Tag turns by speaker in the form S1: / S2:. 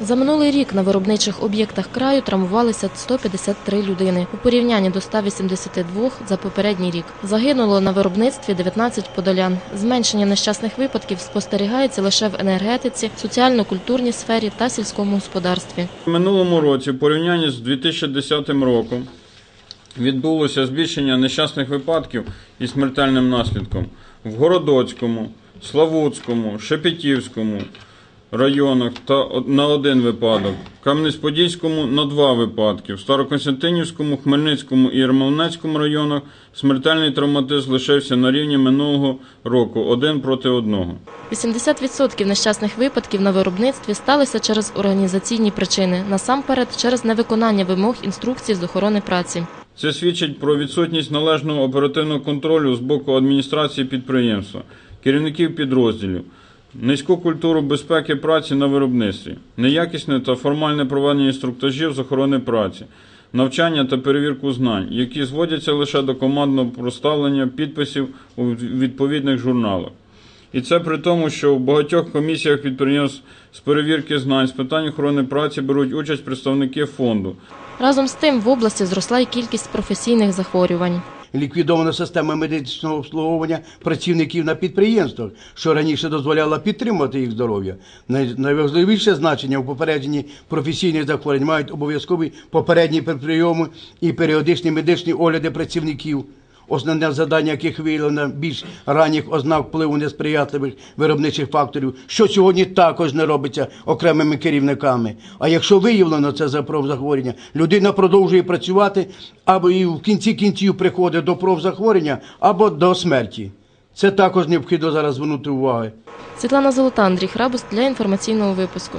S1: За минулий рік на виробничих об'єктах краю травмувалися 153 людини у порівнянні до 182 за попередній рік. Загинуло на виробництві 19 подолян. Зменшення нещасних випадків спостерігається лише в енергетиці, соціально-культурній сфері та сільському господарстві.
S2: У минулому році, в порівнянні з 2010 роком, відбулося збільшення нещасних випадків із смертельним наслідком в Городоцькому, Славутському, Шепетівському районах та на один випадок, Кам'янець-Подільському на два випадки, в Староконстантинівському, Хмельницькому і Ярмолинецькому районах смертельний травматизм лишився на рівні минулого року один проти одного.
S1: 80% нещасних випадків на виробництві сталися через організаційні причини, насамперед через невиконання вимог інструкцій з охорони праці.
S2: Це свідчить про відсутність належного оперативного контролю з боку адміністрації підприємства, керівників підрозділів, низьку культуру безпеки праці на виробництві, неякісне та формальне проведення інструктажів з охорони праці, навчання та перевірку знань, які зводяться лише до командного проставлення підписів у відповідних журналах. І це при тому, що в багатьох комісіях підприємств з перевірки знань з питань охорони праці беруть участь представники фонду,
S1: Разом з тим в області зросла й кількість професійних захворювань.
S3: Ліквідована система медичного обслуговування працівників на підприємствах, що раніше дозволяла підтримувати їх здоров'я. Найважливіше значення в попередженні професійних захворювань мають обов'язкові попередні прийоми і періодичні медичні огляди працівників. Основне завдання яких виявлено більш ранніх ознак впливу несприятливих виробничих факторів, що сьогодні також не робиться окремими керівниками. А якщо виявлено це за профзахворювання, людина продовжує працювати або і в кінці кінців приходить до профзахворювання, або до смерті. Це також необхідно зараз звернути увагу.
S1: Світлана Золота, Андрій Храбус для інформаційного випуску.